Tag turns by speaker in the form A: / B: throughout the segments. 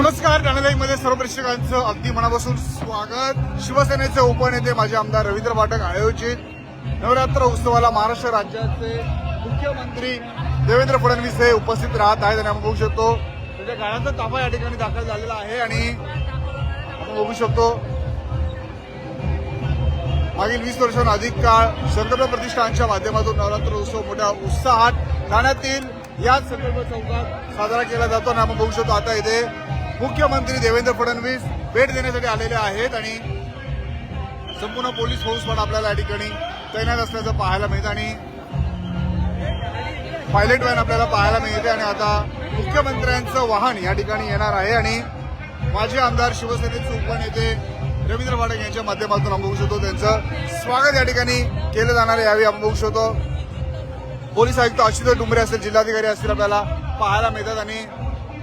A: नमस्कारमध्ये सर्व प्रेक्षकांचं अगदी मनापासून स्वागत. शिवसेनेचे उपनेते माजी आमदार रवींद्र पाठक आयोजित नवरात्र उत्सवाला महाराष्ट्र राज्याचे मुख्यमंत्री देवेंद्र फडणवीस हे उपस्थित राहत आहेत आणि आपण बघू शकतो त्याच्या गाण्याचा ताफा या ठिकाणी दाखल झालेला आहे आणि आपण बघू शकतो मागील वीस वर्षांहून अधिक काळ संकल्प प्रतिष्ठानच्या माध्यमातून नवरात्र उत्सव मोठ्या उत्साहात ठाण्यातील याच संकल्प चौकात साजरा केला जातो आणि आपण बघू शकतो आता इथे मुख्यमंत्री देवेंद्र फडणवीस भेट देण्यासाठी आलेले आहेत आणि संपूर्ण पोलीस फोर्स पण आपल्याला या ठिकाणी तैनात असल्याचं पाहायला मिळतं आणि पायलट व्हॅन आपल्याला पाहायला मिळते आणि आता मुख्यमंत्र्यांचं वाहन या ठिकाणी येणार आहे आणि माजी आमदार शिवसेनेचे उपनेते रवींद्र पाठक यांच्या माध्यमातून आपण बघू शकतो. त्यांचं स्वागत या ठिकाणी केलं जाणार आहे. यावेळी आपण बघू शकतो. पोलीस आयुक्त अच्युत डुंबरे असतील जिल्हाधिकारी असतील आपल्याला पाहायला मिळतात आणि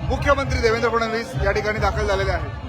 A: मुख्यमंत्री देवेंद्र फडणवीस या ठिकाणी दाखल झालेले आहेत.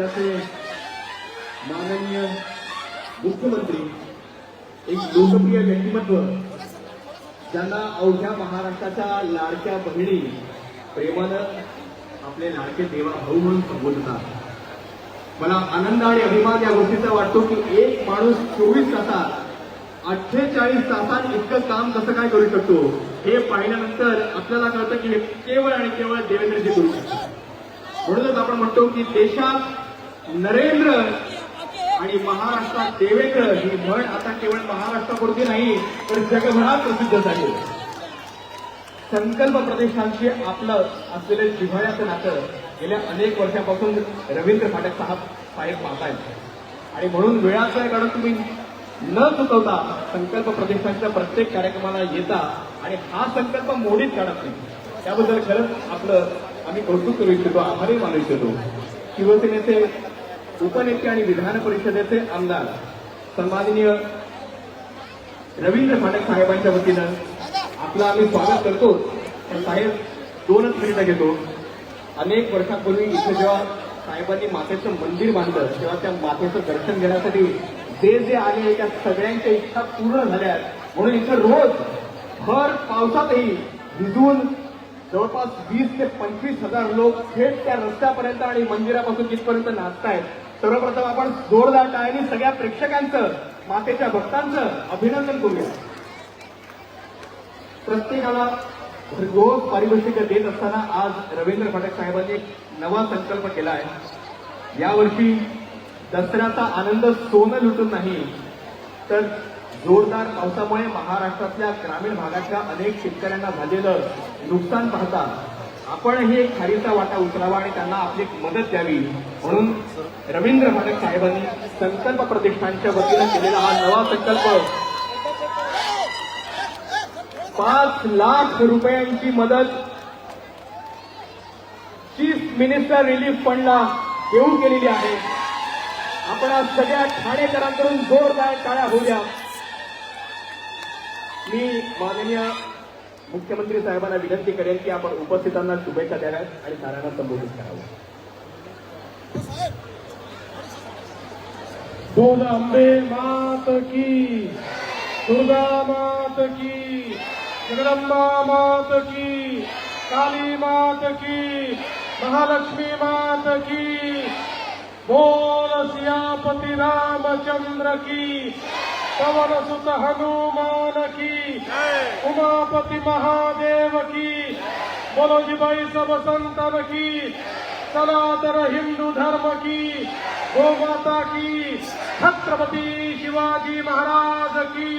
B: राज्याचे माननीय मुख्यमंत्री
A: एक लोकप्रिय व्यक्तिमत्व ज्यांना अवघ्या महाराष्ट्राच्या लाडक्या बहिणी प्रेमानं आपले लाडके देवा भाऊ म्हणून संबोधतात. मला आनंद आणि अभिमान या गोष्टीचा वाटतो की एक माणूस चोवीस तासात अठ्ठेचाळीस तासात इतकं काम कसं काय करू शकतो हे पाहिल्यानंतर आपल्याला कळतं की हे केवळ आणि केवळ देवेंद्रजी करू शकतात. म्हणूनच आपण म्हणतो की देशात नरेंद्र आणि महाराष्ट्रात देवेंद्र ही म्हण आता केवळ महाराष्ट्रापुरती नाही तर जगभरात प्रसिद्ध झाली. संकल्प प्रदेशांशी आपलं असलेले जिव्हाळ्याचं नातं गेल्या अनेक वर्षापासून रवींद्र फाटक साहेब साहेब पाहतायत. आणि म्हणून वेळाचं काढून तुम्ही न चुकवता संकल्प प्रदेशांच्या प्रत्येक कार्यक्रमाला येता आणि हा संकल्प मोडीत काढत नाही. त्याबद्दल खरंच आपलं आम्ही कौतुक करू इच्छितो आभारी मानू इच्छितो. शिवसेनेचे उपनेते आणि विधान परिषदेचे आमदार सन्माननीय रवींद्र फाटक साहेबांच्या वतीनं आपलं आम्ही स्वागत करतो. पण साहेब दोनच मिनिटं घेतो. अनेक वर्षांपूर्वी इथे जेव्हा साहेबांनी मातेचं मंदिर बांधलं तेव्हा त्या मातेचं दर्शन घेण्यासाठी जे जे आले त्या सगळ्यांच्या इच्छा पूर्ण झाल्या. म्हणून इथं रोज भर पावसातही भिजून जवळपास वीस ते पंचवीस हजार लोक थेट त्या रस्त्यापर्यंत आणि मंदिरापासून तिथपर्यंत नाचतायत. सर्वप्रथम आपण जोरदार टाळ्यांनी सगळ्या प्रेक्षकांचं मातेच्या भक्तांचं अभिनंदन करूया. प्रत्येकाला रोज पारितोषिक देत असताना आज रवींद्र फाटक साहेबांनी एक नवा संकल्प केला आहे. यावर्षी दसऱ्याचा आनंद सोनं लुटून नाही तर जोरदार पावसामुळे महाराष्ट्रातल्या ग्रामीण भागातल्या अनेक शेतकऱ्यांना झालेलं नुकसान पाहता आपणही एक खारीचा वाटा उतरावा आणि त्यांना आपली मदत द्यावी. म्हणून रवींद्र माणक साहेबांनी संकल्प प्रतिष्ठानच्या वतीनं केलेला हा नवा संकल्प. पाच लाख रुपयांची मदत चीफ मिनिस्टर रिलीफ फंडला देऊ केलेली आहे. आपण आज सगळ्या ठाणेकरांकडून जोरदार टाळ्या होऊया. मी माननीय मुख्यमंत्री साहेबांना विनंती करेन की आपण उपस्थितांना शुभेच्छा द्याव्यात आणि साऱ्यांना संबोधित करावं.
C: बोल अंबे मात की दुर्गा मात की जगदंबा मात की काली मात की महालक्ष्मी मात की। बोल सियापति रामचंद्र की पवन सुत हनुमान की उमापति महादेव की। बोलो जी भाई सब संतन की सनातन हिंदू धर्म की। गोमाता की छत्रपति शिवाजी महाराज की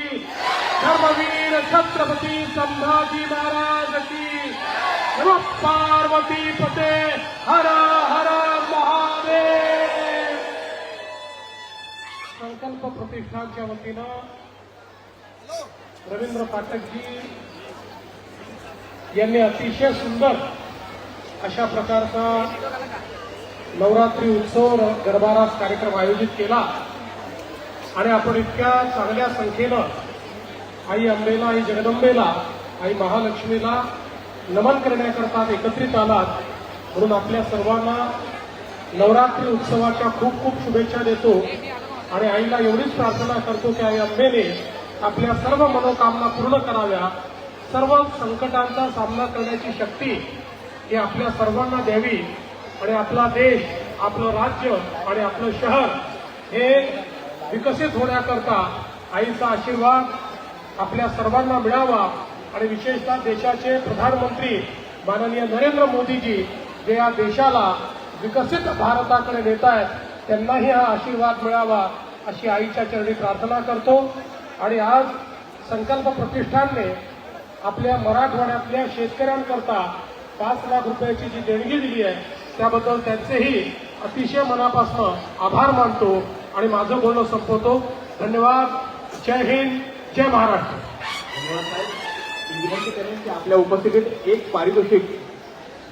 C: धर्मवीर छत्रपति संभाजी महाराज की पार्वती पते हर हर महादेव। संकल्प प्रतिष्ठानच्या वतीनं रवींद्र पाठकजी यांनी अतिशय सुंदर अशा प्रकारचा नवरात्री उत्सव गरबारास कार्यक्रम आयोजित केला. आणि आपण इतक्या चांगल्या संख्येनं आई अंबेला आई जगदंबेला आई महालक्ष्मीला नमन करण्याकरता एकत्रित आलात. म्हणून आपल्या सर्वांना नवरात्री उत्सवाच्या खूप खूप शुभेच्छा देतो. आणि आईला एवढीच प्रार्थना करतो की आई अंबेने आपल्या सर्व मनोकामना पूर्ण कराव्या. सर्व संकटांचा सामना करण्याची शक्ती ही आपल्या सर्वांना द्यावी. आणि आपला देश आपलं राज्य आणि आपलं शहर हे विकसित होण्याकरता आईचा आशीर्वाद आपल्या सर्वांना मिळावा आणि विशेषतः देशाचे प्रधानमंत्री माननीय नरेंद्र मोदीजी जे या देशाला विकसित भारताकडे नेत आहेत त्यांनाही हा आशीर्वाद मिळावा अशी आईच्या चरणी प्रार्थना करतो. आणि आज संकल्प प्रतिष्ठानने आपल्या मराठवाड्यातल्या शेतकऱ्यांकरता पाच लाख रुपयाची जी देणगी दिली आहे त्याबद्दल त्यांचेही अतिशय मनापासून आभार मानतो आणि माझं बोलणं संपवतो. धन्यवाद. जय हिंद. जय महाराष्ट्र.
A: धन्यवाद साहेब. विनंती करेन की आपल्या उपस्थितीत एक पारितोषिक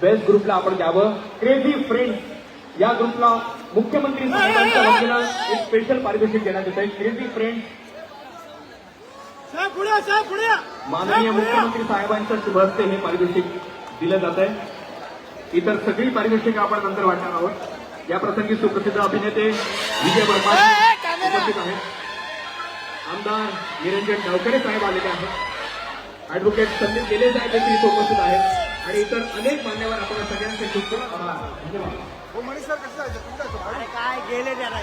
A: बेस्ट ग्रुपला आपण द्यावं. क्रेझी फ्रेंड्स या ग्रुपला मुख्यमंत्री साहेबांच्या वतीनं एक स्पेशल पारितोषिक देण्यात येत आहे क्रेझी फ्रेंड्स माननीय मुख्यमंत्री साहेबांच्या शुभ हस्ते हे पारितोषिक दिलं जात आहे इतर सगळी पारितोषिकं आपण नंतर वाटणार आहोत. या प्रसंगी सुप्रसिद्ध अभिनेते विजय वर्मा उपस्थित आहेत. आमदार निरंजन डावकरे साहेब आलेले आहेत. ऍडव्होकेट संदीप गेले साहेब देखील इथे उपस्थित आहेत. आणि इतर अनेक मान्यवर आपण सगळ्यांचे खूप खूप आभार धन्यवाद.
D: हो?
C: काय गेले त्याला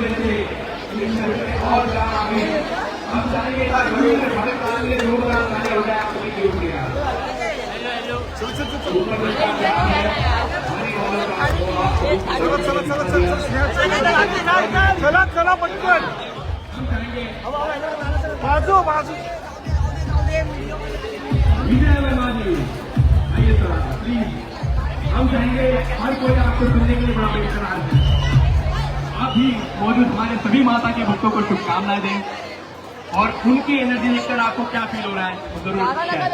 A: हो
D: चल चल
A: है
C: पटकन बाजू बाजू
A: प्लीज हम चाहेंगे हर कोई आपको सुनने के लिए बड़ा है आप भी मौजूद हमारे सभी माता के भक्तों को शुभकामनाएँ दें और उनकी एनर्जी देखकर आपको क्या फील हो रहा है वो ज़रूर शेयर करें।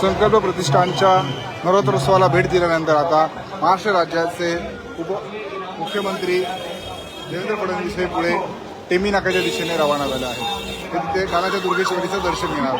D: संकल्प प्रतिष्ठानच्या नवरात्रोत्सवाला भेट दिल्यानंतर आता महाराष्ट्र राज्याचे उप मुख्यमंत्री देवेंद्र फडणवीस हे पुढे टेमी नाकाच्या दिशेने रवाना झाले आहेत. ते तिथे कानाच्या दुर्गेश्वरीचं दर्शन घेणार